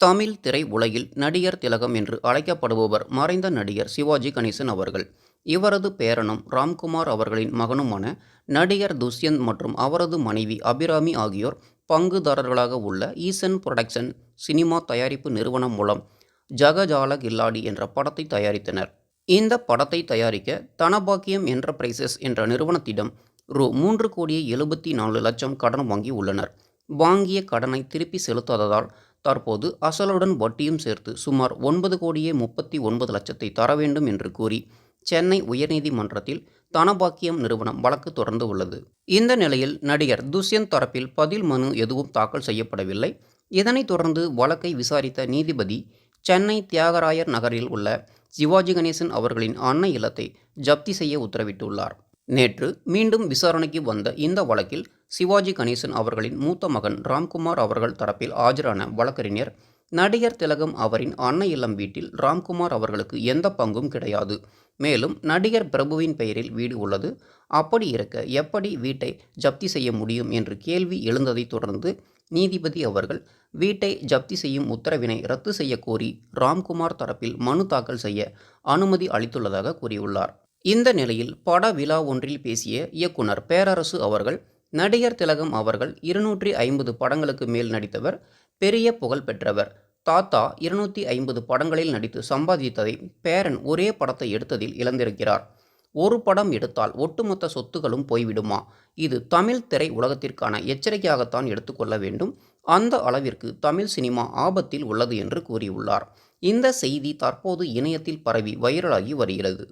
தமிழ் திரை உலகில் நடிகர் திலகம் என்று அழைக்கப்படுபவர் மறைந்த நடிகர் சிவாஜி கணேசன் அவர்கள். இவரது பேரனும் ராம்குமார் அவர்களின் மகனுமான நடிகர் துஷ்யந்த் மற்றும் அவரது மனைவி அபிராமி ஆகியோர் பங்குதாரர்களாக உள்ள ஈசன் புரொடக்ஷன் சினிமா தயாரிப்பு நிறுவனம் மூலம் ஜகஜால கில்லாடி என்ற படத்தை தயாரித்தனர். இந்த படத்தை தயாரிக்க தனபாக்கியம் என்டர்பிரைசஸ் என்ற நிறுவனத்திடம் ரூ மூன்று கோடியே எழுபத்தி நாலு லட்சம் கடன் வாங்கி உள்ளனர். வாங்கிய கடனை திருப்பி செலுத்தாததால் தற்போது அசலுடன் வட்டியும் சேர்த்து சுமார் ஒன்பது கோடியே முப்பத்தி ஒன்பது லட்சத்தை தர வேண்டும் என்று கூறி சென்னை உயர்நீதிமன்றத்தில் தனபாக்கியம் நிறுவனம் வழக்கு தொடர்ந்து உள்ளது. இந்த நிலையில் நடிகர் துஷ்யந்த் தரப்பில் பதில் மனு எதுவும் தாக்கல் செய்யப்படவில்லை. இதனைத் தொடர்ந்து வழக்கை விசாரித்த நீதிபதி சென்னை தியாகராயர் நகரில் உள்ள சிவாஜி கணேசன் அவர்களின் அன்னை இல்லத்தை ஜப்தி செய்ய உத்தரவிட்டுள்ளார். நேற்று மீண்டும் விசாரணைக்கு வந்த இந்த வழக்கில் சிவாஜி கணேசன் அவர்களின் மூத்த மகன் ராம்குமார் அவர்கள் தரப்பில் ஆஜரான வழக்கறிஞர் நடிகர் திலகம் அவரின் அன்னை இல்லம் வீட்டில் ராம்குமார் அவர்களுக்கு எந்த பங்கும் கிடையாது. மேலும் நடிகர் பிரபுவின் பெயரில் வீடு உள்ளது. அப்படி இருக்க எப்படி வீட்டை ஜப்தி செய்ய முடியும் என்று கேள்வி எழுந்ததைத் தொடர்ந்து நீதிபதி அவர்கள் வீட்டை ஜப்தி செய்யும் உத்தரவினை ரத்து செய்ய கோரி ராம்குமார் தரப்பில் மனு தாக்கல் செய்ய அனுமதி அளித்துள்ளதாக கூறியுள்ளார். இந்த நிலையில் பட விழா ஒன்றில் பேசிய இயக்குனர் பேரரசு அவர்கள் நடிகர் திலகம் அவர்கள் இருநூற்றி ஐம்பது படங்களுக்கு மேல் நடித்தவர் பெரிய புகழ் பெற்றவர். தாத்தா இருநூற்றி ஐம்பது படங்களில் நடித்து சம்பாதித்ததை பேரன் ஒரே படத்தை எடுத்ததில் இழந்திருக்கிறார். ஒரு படம் எடுத்தால் ஒட்டுமொத்த சொத்துகளும் போய்விடுமா? இது தமிழ் திரை உலகத்திற்கான எச்சரிக்கையாகத்தான் எடுத்துக்கொள்ள வேண்டும். அந்த அளவிற்கு தமிழ் சினிமா ஆபத்தில் உள்ளது என்று கூறியுள்ளார். இந்த செய்தி தற்போது இணையத்தில் பரவி வைரலாகி வருகிறது.